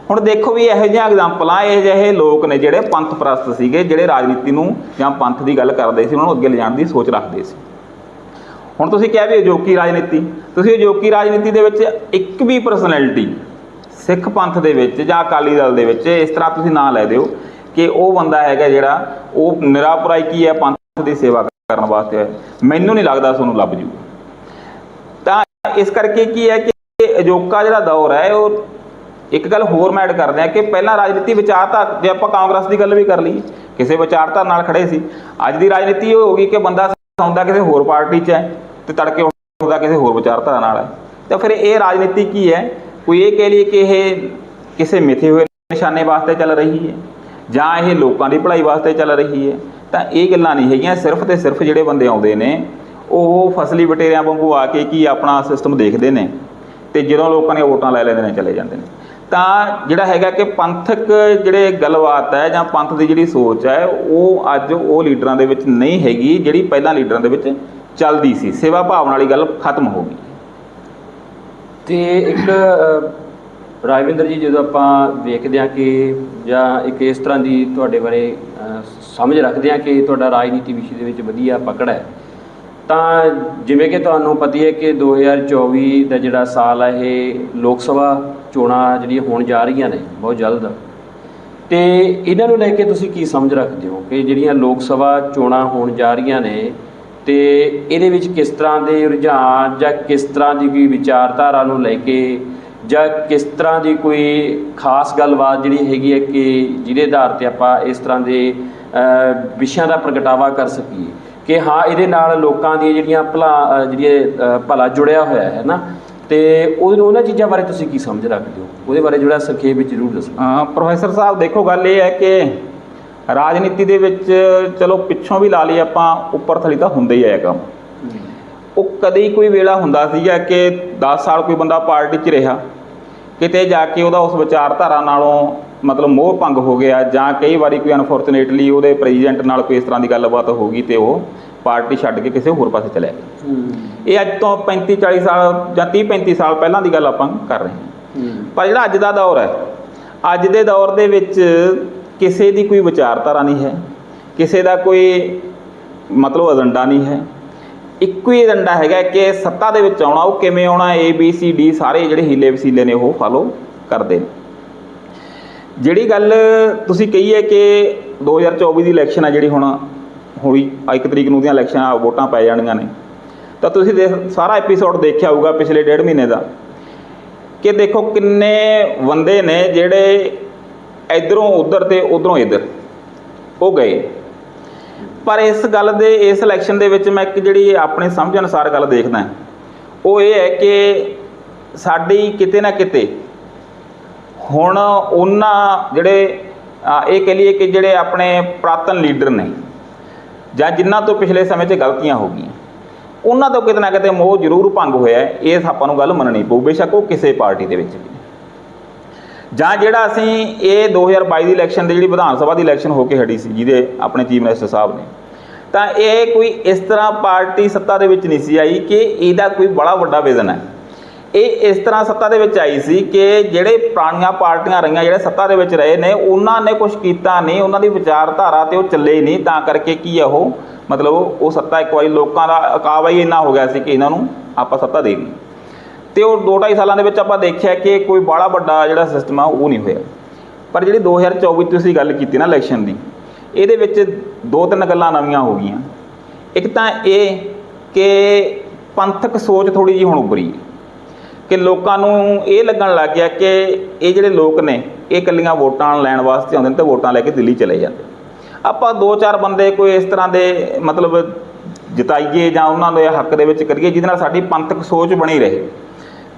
ਹੁਣ ਦੇਖੋ ਵੀ ਇਹੋ ਜਿਹੀਆਂ ਐਗਜ਼ਾਮਪਲਾਂ ਇਹ ਜਿਹੇ ਲੋਕ ਨੇ ਜਿਹੜੇ ਪੰਥ ਪ੍ਰਸਤ ਸੀਗੇ, ਜਿਹੜੇ ਰਾਜਨੀਤੀ ਨੂੰ ਜਾਂ ਪੰਥ ਦੀ ਗੱਲ ਕਰਦੇ ਸੀ, ਉਹਨਾਂ ਨੂੰ ਅੱਗੇ ਲਿਜਾਣ ਦੀ ਸੋਚ ਰੱਖਦੇ ਸੀ। ਹੁਣ ਤੁਸੀਂ ਕਿਹਾ ਵੀ ਅਜੋਕੀ ਰਾਜਨੀਤੀ, ਤੁਸੀਂ ਅਜੋਕੀ ਰਾਜਨੀਤੀ ਦੇ ਵਿੱਚ ਇੱਕ ਵੀ ਪਰਸਨੈਲਿਟੀ ਸਿੱਖ ਪੰਥ ਦੇ ਵਿੱਚ ਜਾਂ ਅਕਾਲੀ ਦਲ ਦੇ ਵਿੱਚ, ਇਸ ਤਰ੍ਹਾਂ ਤੁਸੀਂ ਨਾਂ ਲੈ ਦਿਓ ਕਿ ਉਹ ਬੰਦਾ ਹੈਗਾ ਜਿਹੜਾ ਉਹ ਨਿਰਾਪਰਾਈ ਕੀ ਹੈ, ਪੰਥ ਦੀ ਸੇਵਾ ਕਰਨ ਵਾਸਤੇ ਹੈ ਮੈਨੂੰ ਨਹੀਂ ਲੱਗਦਾ ਤੁਹਾਨੂੰ ਲੱਭ ਜੂ। ਤਾਂ ਇਸ ਕਰਕੇ ਕੀ ਹੈ ਕਿ ਅਜੋਕਾ ਜਿਹੜਾ ਦੌਰ ਹੈ, ਉਹ ਇੱਕ ਗੱਲ ਹੋਰ ਮੈਂ ਐਡ ਕਰਦੇ ਆ ਕਿ ਪਹਿਲਾਂ ਰਾਜਨੀਤੀ ਵਿਚਾਰਤਾ ਜੇ ਆਪਾਂ ਕਾਂਗਰਸ ਦੀ ਗੱਲ ਵੀ ਕਰ ਲਈਏ, ਕਿਸੇ ਵਿਚਾਰਤਾ ਨਾਲ ਖੜੇ ਸੀ। ਅੱਜ ਦੀ ਰਾਜਨੀਤੀ ਇਹ ਹੋ ਗਈ ਕਿ ਬੰਦਾ ਸੌਂਦਾ ਕਿਸੇ ਹੋਰ ਪਾਰਟੀ 'ਚ ਹੈ ਤੇ ਤੜਕੇ ਉੱਠਦਾ ਕਿਸੇ ਹੋਰ ਵਿਚਾਰਤਾ ਨਾਲ ਹੈ। ਤਾਂ ਫਿਰ ਇਹ ਰਾਜਨੀਤੀ ਕੀ ਹੈ? ਕੋਈ ਇਹ ਕਹਿ ਲਈਏ ਕਿ ਇਹ ਕਿਸੇ ਮਿੱਥੇ ਹੋਏ ਨਿਸ਼ਾਨੇ ਵਾਸਤੇ ਚੱਲ ਰਹੀ ਹੈ ਜਾਂ ਇਹ ਲੋਕਾਂ ਦੀ ਭਲਾਈ ਵਾਸਤੇ ਚੱਲ ਰਹੀ ਹੈ? ਤਾਂ ਇਹ ਗੱਲਾਂ ਨਹੀਂ ਹੈਗੀਆਂ, ਸਿਰਫ ਤੇ ਸਿਰਫ ਜਿਹੜੇ ਬੰਦੇ ਆਉਂਦੇ ਨੇ, ਉਹ ਫਸਲੀ ਵਟੇਰਿਆਂ ਵਾਂਗੂ ਆ ਕੇ ਕੀ ਆਪਣਾ ਸਿਸਟਮ ਦੇਖਦੇ ਨੇ ਤੇ ਜਦੋਂ ਲੋਕਾਂ ਨੇ ਵੋਟਾਂ ਲੈ ਲੈਂਦੇ ਨੇ, ਚਲੇ ਜਾਂਦੇ ਨੇ। ਤਾਂ ਜਿਹੜਾ ਹੈਗਾ ਕਿ ਪੰਥਕ ਜਿਹੜੇ ਗੱਲਬਾਤ ਹੈ ਜਾਂ ਪੰਥ ਦੀ ਜਿਹੜੀ ਸੋਚ ਹੈ, ਉਹ ਅੱਜ ਉਹ ਲੀਡਰਾਂ ਦੇ ਵਿੱਚ ਨਹੀਂ ਹੈਗੀ, ਜਿਹੜੀ ਪਹਿਲਾਂ ਲੀਡਰਾਂ ਦੇ ਵਿੱਚ ਚੱਲਦੀ ਸੀ। ਸੇਵਾ ਭਾਵਨਾ ਵਾਲੀ ਗੱਲ ਖਤਮ ਹੋ ਗਈ। ਤੇ ਇੱਕ ਰਾਜਵਿੰਦਰ ਜੀ, ਜਦੋਂ ਆਪਾਂ ਵੇਖਦੇ ਹਾਂ ਕਿ ਜਾਂ ਇੱਕ ਇਸ ਤਰ੍ਹਾਂ ਦੀ ਤੁਹਾਡੇ ਬਾਰੇ ਸਮਝ ਰੱਖਦੇ ਹਾਂ ਕਿ ਤੁਹਾਡਾ ਰਾਜਨੀਤੀ ਵਿਸ਼ੇ ਦੇ ਵਿੱਚ ਵਧੀਆ ਪਕੜ ਹੈ, ਤਾਂ ਜਿਵੇਂ ਕਿ ਤੁਹਾਨੂੰ ਪਤਾ ਹੈ ਕਿ 2024 ਦਾ ਜਿਹੜਾ ਸਾਲ ਹੈ, ਇਹ ਲੋਕ ਸਭਾ ਚੋਣਾਂ ਜਿਹੜੀਆਂ ਹੋਣ ਜਾ ਰਹੀਆਂ ਨੇ ਬਹੁਤ ਜਲਦ। ਤੇ ਇਹਨਾਂ ਨੂੰ ਲੈ ਕੇ ਤੁਸੀਂ ਕੀ ਸਮਝ ਰੱਖਦੇ ਹੋ ਕਿ ਜਿਹੜੀਆਂ ਲੋਕ ਸਭਾ ਚੋਣਾਂ ਹੋਣ ਜਾ ਰਹੀਆਂ ਨੇ ਤੇ ਇਹਦੇ ਵਿੱਚ ਕਿਸ ਤਰ੍ਹਾਂ ਦੇ ਰੁਝਾਨ ਜਾਂ ਕਿਸ ਤਰ੍ਹਾਂ ਦੀ ਕੋਈ ਵਿਚਾਰਧਾਰਾ ਨੂੰ ਲੈ ਕੇ ਜਾਂ ਕਿਸ ਤਰ੍ਹਾਂ ਦੀ ਕੋਈ ਖਾਸ ਗੱਲਬਾਤ ਜਿਹੜੀ ਹੈਗੀ ਹੈ ਕਿ ਜਿਹਦੇ ਆਧਾਰ ਤੇ ਆਪਾਂ ਇਸ ਤਰ੍ਹਾਂ ਦੇ ਵਿਸ਼ਿਆਂ ਦਾ ਪ੍ਰਗਟਾਵਾ ਕਰ ਸਕੀਏ। ਕਿ ਹਾਂ ਇਹਦੇ ਨਾਲ ਲੋਕਾਂ ਦੀਆਂ ਜਿਹੜੀਆਂ ਭਲਾ ਅ, ਜਿਹੜੀਆਂ ਭਲਾ ਜੁੜਿਆ ਹੋਇਆ ਹੈ ਨਾ ਤੇ ਉਹ ਉਹਨਾਂ ਚੀਜ਼ਾਂ ਬਾਰੇ ਤੁਸੀਂ ਕੀ ਸਮਝ ਰੱਖਦੇ ਹੋ? ਉਹਦੇ ਬਾਰੇ ਜਿਹੜਾ ਸੰਖੇਪ ਵਿੱਚ ਜ਼ਰੂਰ ਦੱਸੋ। ਪ੍ਰੋਫੈਸਰ ਸਾਹਿਬ ਦੇਖੋ ਗੱਲ ਇਹ ਹੈ ਕਿ ਰਾਜਨੀਤੀ ਦੇ ਵਿੱਚ ਚਲੋ ਪਿੱਛੋਂ ਵੀ ਲਾ ਲਈ ਆਪਾਂ ਉੱਪਰ ਥਲੀ ਤਾਂ ਹੁੰਦਾ ਹੀ ਹੈ ਕੰਮ। ਉਹ ਕਦੇ ਕੋਈ ਵੇਲਾ ਹੁੰਦਾ ਸੀਗਾ ਕਿ 10 ਸਾਲ ਕੋਈ ਬੰਦਾ ਪਾਰਟੀ 'ਚ ਰਿਹਾ ਕਿਤੇ ਜਾ ਕੇ ਉਹਦਾ ਉਸ ਵਿਚਾਰਧਾਰਾ ਨਾਲੋਂ ਮਤਲਬ ਮੋਹ ਭੰਗ ਹੋ ਗਿਆ ਜਾਂ ਕਈ ਵਾਰੀ ਕੋਈ ਅਨਫੋਰਚੂਨੇਟਲੀ ਉਹਦੇ ਪ੍ਰੈਜ਼ੀਡੈਂਟ ਨਾਲ ਕੋਈ ਇਸ ਤਰ੍ਹਾਂ ਦੀ ਗੱਲਬਾਤ ਹੋ ਗਈ ਤੇ ਉਹ ਪਾਰਟੀ ਛੱਡ ਕੇ ਕਿਸੇ ਹੋਰ ਪਾਸੇ ਚਲੇ ਗਏ। ਇਹ ਅੱਜ ਤੋਂ 35 40 ਸਾਲ ਜਾਂ 30 35 ਸਾਲ ਪਹਿਲਾਂ ਦੀ ਗੱਲ ਆਪਾਂ ਕਰ ਰਹੇ ਹਾਂ। ਪਰ ਜਿਹੜਾ ਅੱਜ ਦਾ ਦੌਰ ਹੈ ਅੱਜ ਦੇ ਦੌਰ ਦੇ ਵਿੱਚ ਕਿਸੇ ਦੀ ਕੋਈ ਵਿਚਾਰਧਾਰਾ ਨਹੀਂ ਹੈ ਕਿਸੇ ਦਾ ਕੋਈ ਮਤਲਬ ਏਜੰਡਾ ਨਹੀਂ ਹੈ। ਇੱਕੋ ਹੀ ਏਜੰਡਾ ਹੈਗਾ ਕਿ ਸੱਤਾ ਦੇ ਵਿੱਚ ਆਉਣਾ ਉਹ ਕਿਵੇਂ ਆਉਣਾ A B C D ਸਾਰੇ ਜਿਹੜੇ ਹੀਲੇ ਵਸੀਲੇ ਨੇ ਉਹ ਫਾਲੋ ਕਰਦੇ ਨੇ। ਜਿਹੜੀ ਗੱਲ ਤੁਸੀਂ ਕਹੀ ਹੈ ਕਿ 2024 ਦੀ ਇਲੈਕਸ਼ਨ ਆ ਜਿਹੜੀ ਹੁਣ ਹੋਈ ਇੱਕ ਤਰੀਕ ਨੂੰ ਦੀਆਂ ਇਲੈਕਸ਼ਨਾਂ, ਵੋਟਾਂ ਪੈ ਜਾਣੀਆਂ ਨੇ। ਤਾਂ ਤੁਸੀਂ ਦੇਖ, ਸਾਰਾ ਐਪੀਸੋਡ ਦੇਖਿਆ ਹੋਊਗਾ ਪਿਛਲੇ ਡੇਢ ਮਹੀਨੇ ਦਾ। ਕਿ ਦੇਖੋ ਕਿੰਨੇ ਬੰਦੇ ਨੇ ਜਿਹੜੇ ਇਧਰੋਂ ਉਧਰ ਤੇ ਉਧਰੋਂ ਇਧਰ, ਉਹ ਗਏ। ਪਰ ਇਸ ਗੱਲ ਦੇ, ਇਸ ਇਲੈਕਸ਼ਨ ਦੇ ਵਿੱਚ ਮੈਂ ਇੱਕ ਜਿਹੜੀ ਆਪਣੇ ਸਮਝ ਅਨੁਸਾਰ ਗੱਲ ਦੇਖਦਾ ਉਹ ਇਹ ਹੈ ਕਿ ਸਾਡੀ ਕਿਤੇ ਨਾ ਕਿਤੇ ਹੁਣ ਉਹਨਾਂ ਜਿਹੜੇ ਇਹ ਕਹ ਲਈਏ ਕਿ ਜਿਹੜੇ ਆਪਣੇ ਪ੍ਰਾਤਨ ਲੀਡਰ ਨੇ ਜਾਂ ਜਿਨ੍ਹਾਂ ਤੋਂ ਪਿਛਲੇ ਸਮੇਂ 'ਚ ਗਲਤੀਆਂ ਹੋ ਗਈਆਂ। ਉਹਨਾਂ ਤੋਂ ਕਿਤੇ ਨਾ ਕਿਤੇ ਮੋਹ ਜ਼ਰੂਰ ਭੰਗ ਹੋਇਆ ਹੈ। ਇਹ ਆਪਾਂ ਨੂੰ ਗੱਲ ਮੰਨਣੀ ਪਊ, ਬੇਸ਼ੱਕ ਉਹ ਕਿਸੇ ਪਾਰਟੀ ਦੇ ਵਿੱਚ ਵੀ। ਜਾਂ ਜਿਹੜਾ ਅਸੀਂ ਇਹ 2022 ਦੀ ਇਲੈਕਸ਼ਨ ਦੇ ਜਿਹੜੀ ਵਿਧਾਨ ਸਭਾ ਦੀ ਇਲੈਕਸ਼ਨ ਹੋ ਕੇ ਹਟੀ ਸੀ, ਜਿਹਦੇ ਆਪਣੇ ਚੀਫ ਮਿਨਿਸਟਰ ਸਾਹਿਬ ਨੇ। ਤਾਂ ਇਹ ਕੋਈ ਇਸ ਤਰ੍ਹਾਂ ਪਾਰਟੀ ਸੱਤਾ ਦੇ ਵਿੱਚ ਨਹੀਂ ਸੀ ਆਈ ਕਿ ਇਹਦਾ ਕੋਈ ਬੜਾ ਵੱਡਾ ਵਿਜ਼ਨ ਹੈ। ਇਹ ਇਸ ਤਰ੍ਹਾਂ ਸੱਤਾ ਦੇ ਵਿੱਚ ਆਈ ਸੀ ਕਿ ਜਿਹੜੇ ਪੁਰਾਣੀਆਂ ਪਾਰਟੀਆਂ ਰਹੀਆਂ, ਜਿਹੜੇ ਸੱਤਾ ਦੇ ਵਿੱਚ ਰਹੇ ਨੇ, ਉਹਨਾਂ ਨੇ ਕੁਝ ਕੀਤਾ ਨਹੀਂ, ਉਹਨਾਂ ਦੀ ਵਿਚਾਰਧਾਰਾ ਤੇ ਉਹ ਚੱਲੇ ਨਹੀਂ। ਤਾਂ ਕਰਕੇ ਕੀ ਆ ਉਹ? ਮਤਲਬ ਉਹ ਸੱਤਾ ਇੱਕ ਵਾਰੀ ਲੋਕਾਂ ਦਾ ਅਕਾਵਾ ਹੀ ਇੰਨਾ ਹੋ ਗਿਆ ਸੀ ਕਿ ਇਹਨਾਂ ਨੂੰ ਆਪਾਂ ਸੱਤਾ ਦੇ ਦਿੱਤੀ। ਤੇ ਉਹ 2.5 ਸਾਲਾਂ ਦੇ ਵਿੱਚ ਆਪਾਂ ਦੇਖਿਆ ਕਿ ਕੋਈ ਬੜਾ ਵੱਡਾ ਜਿਹੜਾ ਸਿਸਟਮ ਆ, ਉਹ ਨਹੀਂ ਹੋਇਆ। ਪਰ ਜਿਹੜੀ 2024 ਤੁਸੀਂ ਗੱਲ ਕੀਤੀ ਨਾ ਇਲੈਕਸ਼ਨ ਦੀ, ਇਹਦੇ ਵਿੱਚ ਦੋ ਤਿੰਨ ਗੱਲਾਂ ਨਵੀਆਂ ਹੋ ਗਈਆਂ। ਇੱਕ ਤਾਂ ਇਹ ਕਿ ਪੰਥਕ ਸੋਚ ਥੋੜੀ ਜਿਹੀ ਹੁਣ ਉੱਭਰੀ ਹੈ। ਕਿ ਲੋਕਾਂ ਨੂੰ ਇਹ ਲੱਗਣ ਲੱਗ ਗਿਆ ਕਿ ਇਹ ਜਿਹੜੇ ਲੋਕ ਨੇ ਇਹ ਇਕੱਲੀਆਂ ਵੋਟਾਂ ਲੈਣ ਵਾਸਤੇ ਆਉਂਦੇ ਨੇ ਤੇ ਵੋਟਾਂ ਲੈ ਕੇ ਦਿੱਲੀ ਚਲੇ ਜਾਂਦੇ ਆਪਾਂ ਦੋ ਚਾਰ ਬੰਦੇ ਕੋਈ ਇਸ ਤਰ੍ਹਾਂ ਦੇ ਮਤਲਬ ਜਿਤਾਈਏ ਜਾਂ ਉਹਨਾਂ ਦੇ ਹੱਕ ਦੇ ਵਿੱਚ ਕਰੀਏ ਜਿਹਦੇ ਨਾਲ ਸਾਡੀ ਪੰਥਕ ਸੋਚ ਬਣੀ ਰਹੇ।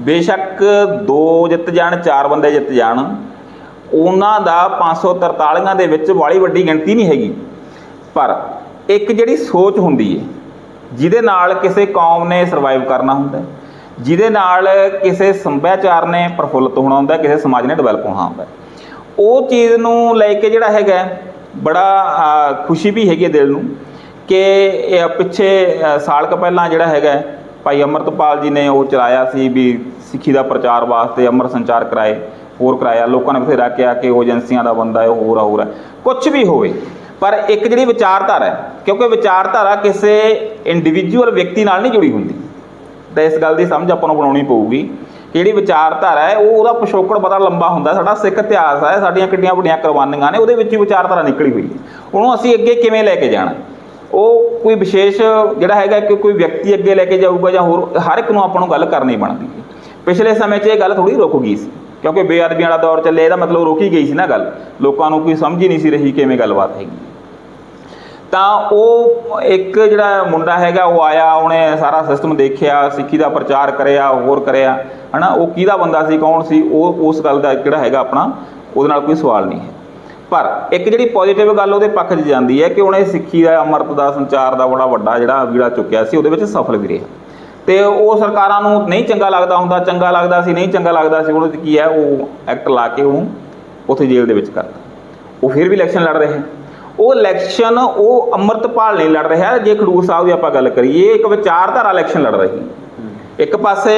ਬੇਸ਼ੱਕ ਦੋ ਜਿੱਤ ਜਾਣ ਚਾਰ ਬੰਦੇ ਜਿੱਤ ਜਾਣ ਉਹਨਾਂ ਦਾ 543 ਦੇ ਵਿੱਚ ਵਾਲੀ ਵੱਡੀ ਗਿਣਤੀ ਨਹੀਂ ਹੈਗੀ। ਪਰ ਇੱਕ ਜਿਹੜੀ ਸੋਚ ਹੁੰਦੀ ਹੈ ਜਿਹਦੇ ਨਾਲ ਕਿਸੇ ਕੌਮ ਨੇ ਸਰਵਾਈਵ ਕਰਨਾ ਹੁੰਦਾ ਹੈ, ਜਿਹਦੇ ਨਾਲ ਕਿਸੇ ਸੱਭਿਆਚਾਰ ਨੇ ਪ੍ਰਫੁੱਲਤ ਹੋਣਾ ਹੁੰਦਾ, ਕਿਸੇ ਸਮਾਜ ਨੇ ਡਿਵੈਲਪ ਹੋਣਾ ਹੁੰਦਾ। ਉਹ ਚੀਜ਼ ਨੂੰ ਲੈ ਕੇ ਜਿਹੜਾ ਹੈਗਾ, ਬੜਾ ਖੁਸ਼ੀ ਵੀ ਹੈਗੀ ਹੈ ਦਿਲ ਨੂੰ ਕਿ ਪਿੱਛੇ ਸਾਲ ਕੁ ਪਹਿਲਾਂ ਜਿਹੜਾ ਹੈਗਾ, ਭਾਈ ਅਮਰਤਪਾਲ ਜੀ ਨੇ ਉਹ ਚਲਾਇਆ ਸੀ ਵੀ ਸਿੱਖੀ ਦਾ ਪ੍ਰਚਾਰ ਵਾਸਤੇ ਅਮਰ ਸੰਚਾਰ ਕਰਾਏ, ਹੋਰ ਕਰਾਇਆ। ਲੋਕਾਂ ਨੇ ਬਥੇਰਾ ਕਿਹਾ ਕਿ ਉਹ ਏਜੰਸੀਆਂ ਦਾ ਬੰਦਾ ਹੈ, ਉਹ ਹੋਰ ਆ, ਹੋਰ ਹੈ ਕੁਝ ਵੀ ਹੋਵੇ, ਪਰ ਇੱਕ ਜਿਹੜੀ ਵਿਚਾਰਧਾਰਾ ਹੈ, ਕਿਉਂਕਿ ਵਿਚਾਰਧਾਰਾ ਕਿਸੇ ਇੰਡੀਵਿਜੂਅਲ ਵਿਅਕਤੀ ਨਾਲ ਨਹੀਂ ਜੁੜੀ ਹੁੰਦੀ। ਤਾਂ ਇਸ ਗੱਲ ਦੀ ਸਮਝ ਆਪਾਂ ਨੂੰ ਬਣਾਉਣੀ ਪਊਗੀ। ਕਿ ਜਿਹੜੀ ਵਿਚਾਰਧਾਰਾ ਹੈ, ਉਹ ਉਹਦਾ ਪਿਛੋਕੜ ਬੜਾ ਲੰਬਾ ਹੁੰਦਾ। ਸਾਡਾ ਸਿੱਖ ਇਤਿਹਾਸ ਹੈ, ਸਾਡੀਆਂ ਕਿੰਨੀਆਂ ਵੱਡੀਆਂ ਕੁਰਬਾਨੀਆਂ ਨੇ, ਉਹਦੇ ਵਿੱਚ ਹੀ ਵਿਚਾਰਧਾਰਾ ਨਿਕਲੀ ਹੋਈ। ਹੈ ਉਹਨੂੰ ਅਸੀਂ ਅੱਗੇ ਕਿਵੇਂ ਲੈ ਕੇ ਜਾਣਾ? ਉਹ ਕੋਈ ਵਿਸ਼ੇਸ਼ ਜਿਹੜਾ ਹੈਗਾ, ਕਿ ਕੋਈ ਵਿਅਕਤੀ ਅੱਗੇ ਲੈ ਕੇ ਜਾਊਗਾ ਜਾਂ ਹੋਰ ਹਰ ਇੱਕ ਨੂੰ ਆਪਾਂ ਨੂੰ ਗੱਲ ਕਰਨੀ ਬਣਦੀ ਹੈ। ਪਿਛਲੇ ਸਮੇਂ 'ਚ ਇਹ ਗੱਲ ਥੋੜੀ ਰੁਕ ਗਈ ਸੀ, ਕਿਉਂਕਿ ਬੇਅਦਬੀ ਵਾਲਾ ਦੌਰ ਚੱਲੇ ਇਹਦਾ ਮਤਲਬ ਰੋਕੀ ਗਈ ਸੀ ਨਾ ਗੱਲ। ਲੋਕਾਂ ਨੂੰ ਕੋਈ ਸਮਝ ਹੀ ਨਹੀਂ ਸੀ ਰਹੀ ਕਿਵੇਂ ਗੱਲਬਾਤ ਹੈਗੀ। ਤਾਂ ਉਹ ਇੱਕ ਜਿਹੜਾ ਮੁੰਡਾ ਹੈਗਾ, ਉਹ ਆਇਆ, ਉਹਨੇ ਸਾਰਾ ਸਿਸਟਮ ਦੇਖਿਆ ਸਿੱਖੀ ਦਾ ਪ੍ਰਚਾਰ ਕਰਿਆ, ਹੋਰ ਕਰਿਆ, ਹਨਾ? ਉਹ ਕਿਹਦਾ ਬੰਦਾ ਸੀ, ਕੌਣ ਸੀ? ਉਹ ਉਸ ਗੱਲ ਦਾ ਜਿਹੜਾ ਹੈਗਾ ਆਪਣਾ? ਉਹਦੇ ਨਾਲ ਕੋਈ ਸਵਾਲ ਨਹੀਂ ਹੈ। ਪਰ ਇੱਕ ਜਿਹੜੀ ਪੋਜ਼ਿਟਿਵ ਗੱਲ ਉਹਦੇ ਪੱਖ 'ਚ ਜਾਂਦੀ ਹੈ ਕਿ ਉਹਨੇ ਸਿੱਖੀ ਦਾ, ਅੰਮ੍ਰਿਤ ਦਾ, ਸੰਚਾਰ ਦਾ ਬੜਾ ਵੱਡਾ ਜਿਹੜਾ ਵੀੜਾ ਚੁੱਕਿਆ ਸੀ, ਉਹਦੇ ਵਿੱਚ ਸਫਲ ਵੀ ਰਿਹਾ। ਤੇ ਉਹ ਸਰਕਾਰਾਂ ਨੂੰ ਨਹੀਂ ਚੰਗਾ ਲੱਗਦਾ ਹੁੰਦਾ, ਚੰਗਾ ਲੱਗਦਾ ਸੀ, ਨਹੀਂ ਚੰਗਾ ਲੱਗਦਾ ਸੀ, ਉਹਦੇ 'ਚ ਕੀ ਹੈ? ਉਹ ਐਕਟ ਲਾ ਕੇ ਉਹਨੂੰ ਉੱਥੇ ਜੇਲ੍ਹ ਦੇ ਵਿੱਚ ਕਰਦਾ ਉਹ ਫਿਰ ਵੀ ਇਲੈਕਸ਼ਨ ਲੜ ਰਹੇ। ਉਹ ਇਲੈਕਸ਼ਨ ਉਹ ਅੰਮ੍ਰਿਤਪਾਲ ਨਹੀਂ ਲੜ ਰਿਹਾ। ਜੇ ਖਡੂਰ ਸਾਹਿਬ ਦੀ ਆਪਾਂ ਗੱਲ ਕਰੀਏ ਇੱਕ ਵਿਚਾਰਧਾਰਾ ਇਲੈਕਸ਼ਨ ਲੜ ਰਹੀ। ਹੈ ਇੱਕ ਪਾਸੇ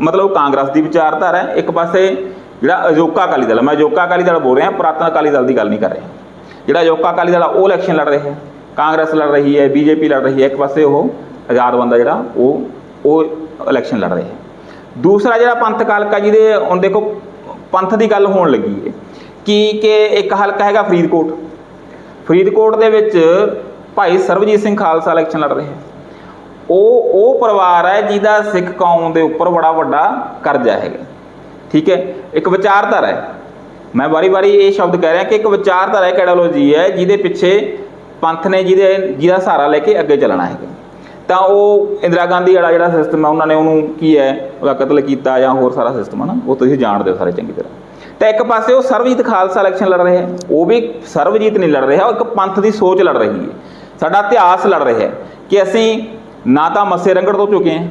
ਮਤਲਬ ਕਾਂਗਰਸ ਦੀ ਵਿਚਾਰਧਾਰਾ ਹੈ, ਇੱਕ ਪਾਸੇ ਜਿਹੜਾ ਅਜੋਕਾ ਅਕਾਲੀ ਦਲ, ਮੈਂ ਅਜੋਕਾ ਅਕਾਲੀ ਦਲ ਬੋਲ ਰਿਹਾ, ਪੁਰਾਤਨ ਅਕਾਲੀ ਦਲ ਦੀ ਗੱਲ ਨਹੀਂ ਕਰ ਰਿਹਾ। ਜਿਹੜਾ ਅਜੋਕਾ ਅਕਾਲੀ ਦਲ ਆ, ਉਹ ਇਲੈਕਸ਼ਨ ਲੜ ਰਿਹਾ। ਕਾਂਗਰਸ ਲੜ ਰਹੀ ਹੈ, ਬੀਜੇਪੀ ਲੜ ਰਹੀ ਹੈ, ਇੱਕ ਪਾਸੇ ਉਹ ਆਜ਼ਾਦ ਬੰਦਾ ਜਿਹੜਾ ਉਹ ਉਹ ਇਲੈਕਸ਼ਨ ਲੜ ਰਿਹਾ। ਦੂਸਰਾ ਜਿਹੜਾ ਪੰਥ ਕਾਲਕਾ ਜਿਹਦੇ ਹੁਣ ਦੇਖੋ, ਪੰਥ ਦੀ ਗੱਲ ਹੋਣ ਲੱਗੀ ਹੈ ਕਿ ਕਿ ਇੱਕ ਹਲਕਾ ਹੈਗਾ ਫਰੀਦਕੋਟ। ਫਰੀਦਕੋਟ ਦੇ ਵਿੱਚ ਭਾਈ ਸਰਬਜੀਤ ਸਿੰਘ ਖਾਲਸਾ ਇਲੈਕਸ਼ਨ ਲੜ ਰਹੇ ਹੈ ਉਹ ਉਹ ਪਰਿਵਾਰ ਹੈ ਜਿਹਦਾ ਸਿੱਖ ਕੌਮ ਦੇ ਉੱਪਰ ਬੜਾ ਵੱਡਾ ਕਰਜ਼ਾ ਹੈਗਾ। ਠੀਕ ਹੈ? ਇੱਕ ਵਿਚਾਰਧਾਰਾ ਹੈ। ਮੈਂ ਵਾਰੀ-ਵਾਰੀ ਇਹ ਸ਼ਬਦ ਕਹਿ ਰਿਹਾ ਕਿ ਇੱਕ ਵਿਚਾਰਧਾਰਾ ਹੈ ਕੈਡੋਲੋਜੀ ਹੈ ਜਿਹਦੇ ਪਿੱਛੇ ਪੰਥ ਨੇ ਜਿਹਦੇ, ਜਿਹਦਾ ਸਹਾਰਾ ਲੈ ਕੇ ਅੱਗੇ ਚੱਲਣਾ ਹੈਗਾ। ਤਾਂ ਉਹ ਇੰਦਰਾ ਗਾਂਧੀ ਵਾਲਾ ਜਿਹੜਾ ਸਿਸਟਮ ਹੈ, ਉਹਨਾਂ ਨੇ ਉਹਨੂੰ ਕੀ ਹੈ ਉਹਦਾ ਕਤਲ ਕੀਤਾ ਜਾਂ ਹੋਰ ਸਾਰਾ ਸਿਸਟਮ ਹੈ ਨਾ, ਉਹ ਤੁਸੀਂ ਜਾਣਦੇ ਹੋ ਸਾਰੇ ਚੰਗੀ ਤਰ੍ਹਾਂ। ਤਾਂ ਇੱਕ ਪਾਸੇ ਉਹ ਸਰਬਜੀਤ ਖਾਲਸਾ ਇਲੈਕਸ਼ਨ ਲੜ ਰਿਹਾ ਉਹ ਵੀ ਸਰਬਜੀਤ ਨਹੀਂ ਲੜ ਰਿਹਾ, ਉਹ ਇੱਕ ਪੰਥ ਦੀ ਸੋਚ ਲੜ ਰਹੀ ਹੈ। ਸਾਡਾ ਇਤਿਹਾਸ ਲੜ ਰਿਹਾ ਹੈ ਕਿ ਅਸੀਂ ਨਾ ਤਾਂ ਮੱਸੇ ਰੰਗੜ ਤੋਂ ਚੁੱਕੇ ਹਾਂ,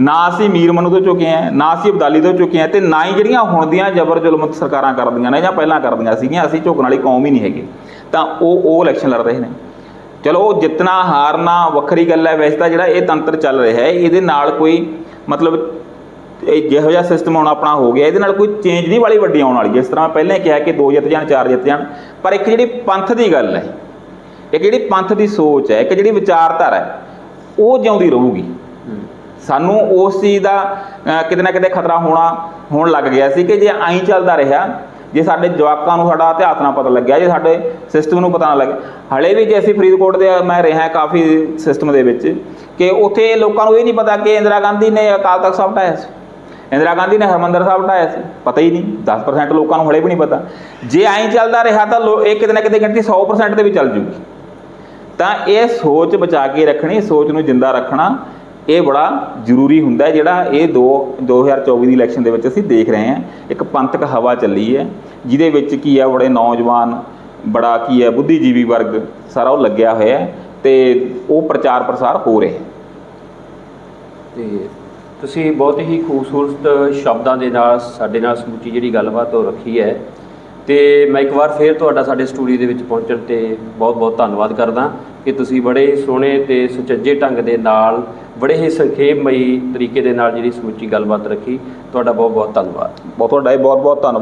ਨਾ ਅਸੀਂ ਮੀਰ ਮਨੂ ਤੋਂ ਚੁੱਕੇ ਹਾਂ, ਨਾ ਅਸੀਂ ਅਬਦਾਲੀ ਤੋਂ ਚੁੱਕੇ ਹਾਂ ਤੇ ਨਾ ਹੀ ਜਿਹੜੀਆਂ ਹੁਣ ਦੀਆਂ ਜ਼ਬਰ ਜ਼ੁਲਮ ਸਰਕਾਰਾਂ ਕਰਦੀਆਂ ਨੇ ਜਾਂ ਪਹਿਲਾਂ ਕਰਦੀਆਂ ਸੀਗੀਆਂ, ਅਸੀਂ ਝੁਕਣ ਵਾਲੀ ਕੌਮ ਹੀ ਨਹੀਂ ਹੈਗੀ। ਤਾਂ ਉਹ ਉਹ ਇਲੈਕਸ਼ਨ ਲੜ ਰਹੇ ਨੇ। ਚਲੋ ਜਿੱਤਣਾ ਹਾਰਨਾ ਵੱਖਰੀ ਗੱਲ ਹੈ, ਵੈਸੇ ਤਾਂ ਜਿਹੜਾ ਇਹ ਤੰਤਰ ਚੱਲ ਰਿਹਾ ਹੈ, ਇਹਦੇ ਨਾਲ ਕੋਈ ਮਤਲਬ ਇਹ ਜਿਹੋ ਜਿਹਾ ਸਿਸਟਮ ਹੁਣ ਆਪਣਾ ਹੋ ਗਿਆ। ਇਹਦੇ ਨਾਲ ਕੋਈ ਚੇਂਜ ਨਹੀਂ ਵਾਲੀ ਵੱਡੀ ਆਉਣ ਵਾਲੀ। ਜਿਸ ਤਰ੍ਹਾਂ ਮੈਂ ਪਹਿਲਾਂ ਹੀ ਕਿਹਾ ਕਿ ਦੋ ਜਿੱਤ ਜਾਣ, ਚਾਰ ਜਿੱਤ ਜਾਣ, ਪਰ ਇੱਕ ਜਿਹੜੀ ਪੰਥ ਦੀ ਗੱਲ ਹੈ, ਇੱਕ ਜਿਹੜੀ ਪੰਥ ਦੀ ਸੋਚ ਹੈ, ਇੱਕ ਜਿਹੜੀ ਵਿਚਾਰਧਾਰਾ ਹੈ, ਉਹ ਜਿਉਂਦੀ ਰਹੂਗੀ। ਸਾਨੂੰ ਉਸ ਚੀਜ਼ ਦਾ ਕਿਤੇ ਨਾ ਕਿਤੇ ਖਤਰਾ ਹੋਣਾ, ਹੋਣ ਲੱਗ ਗਿਆ ਸੀ ਕਿ ਜੇ ਐਂ ਚੱਲਦਾ ਰਿਹਾ, ਜੇ ਸਾਡੇ ਜਵਾਕਾਂ ਨੂੰ ਸਾਡਾ ਇਤਿਹਾਸ ਨਾ ਪਤਾ ਲੱਗਿਆ, ਜੇ ਸਾਡੇ ਸਿਸਟਮ ਨੂੰ ਪਤਾ ਨਾ ਲੱਗੇ। ਹਲੇ ਵੀ ਜੇ ਅਸੀਂ ਫਰੀਦਕੋਟ ਦੇ, ਮੈਂ ਰਿਹਾ ਕਾਫੀ ਸਿਸਟਮ ਦੇ ਵਿੱਚ, ਕਿ ਉੱਥੇ ਲੋਕਾਂ ਨੂੰ ਇਹ ਨਹੀਂ ਪਤਾ ਕਿ ਇੰਦਰਾ ਗਾਂਧੀ ਨੇ ਅਕਾਲ ਤਖਤ ਸਾਹਿਬ ਢਾਇਆ ਸੀ। ਇੰਦਰਾ ਗਾਂਧੀ ਨੇ ਹਰਮੰਦਰ ਸਾਹਿਬ ਢਾਇਆ ਸੀ, ਪਤਾ ਹੀ ਨਹੀਂ 10% ਲੋਕਾਂ ਨੂੰ ਹਲੇ ਵੀ ਨਹੀਂ ਪਤਾ। ਜੇ ਐਂ ਚੱਲਦਾ ਰਿਹਾ ਤਾਂ ਲੋ- ਇਹ ਕਿਤੇ ਨਾ ਕਿਤੇ ਗਿਣਤੀ 100% ਦੇ ਵੀ ਚੱਲ ਜੂਗੀ। ਤਾਂ ਇਹ ਸੋਚ ਬਚਾ ਕੇ ਰੱਖਣੀ, ਸੋਚ ਨੂੰ ਜਿੰਦਾ ਰੱਖਣਾ, ਇਹ ਬੜਾ ਜ਼ਰੂਰੀ ਹੁੰਦਾ ਜਿਹੜਾ ਇਹ 2 2024 ਦੀ ਇਲੈਕਸ਼ਨ ਦੇ ਵਿੱਚ ਅਸੀਂ ਦੇਖ ਰਹੇ ਹਾਂ। ਇੱਕ ਪੰਥਕ ਹਵਾ ਚੱਲੀ ਹੈ, ਜਿਹਦੇ ਵਿੱਚ ਕੀ ਹੈ ਬੜੇ ਨੌਜਵਾਨ, ਬੜਾ ਕੀ ਹੈ ਬੁੱਧੀਜੀਵੀ ਵਰਗ ਸਾਰਾ ਉਹ ਲੱਗਿਆ ਹੋਇਆ ਹੈ ਤੇ ਉਹ ਪ੍ਰਚਾਰ ਪ੍ਰਸਾਰ ਹੋ ਰਿਹਾ ਹੈ। ਤੇ ਤੁਸੀਂ ਬਹੁਤ ਹੀ ਖੂਬਸੂਰਤ ਸ਼ਬਦਾਂ ਦੇ ਨਾਲ ਸਾਡੇ ਨਾਲ ਸਮੁੱਚੀ ਜਿਹੜੀ ਗੱਲਬਾਤ ਉਹ ਰੱਖੀ ਹੈ। ਤੇ ਮੈਂ ਇੱਕ ਵਾਰ ਫੇਰ ਤੁਹਾਡਾ ਸਾਡੇ ਸਟੂਡੀਓ ਦੇ ਵਿੱਚ ਪਹੁੰਚਣ ਤੇ ਬਹੁਤ-ਬਹੁਤ ਧੰਨਵਾਦ ਕਰਦਾ ਕਿ ਤੁਸੀਂ ਬੜੇ ਸੋਹਣੇ ਤੇ ਸੁਚੱਜੇ ਢੰਗ ਦੇ ਨਾਲ, ਬੜੇ ਹੀ ਸੰਖੇਪਮਈ ਤਰੀਕੇ ਦੇ ਨਾਲ ਜਿਹੜੀ ਸਮੁੱਚੀ ਗੱਲਬਾਤ ਰੱਖੀ। ਤੁਹਾਡਾ ਬਹੁਤ-ਬਹੁਤ ਧੰਨਵਾਦ। ਬਹੁਤ ਤੁਹਾਡਾ ਇਹ ਬਹੁਤ ਬਹੁਤ ਧੰਨਵਾਦ।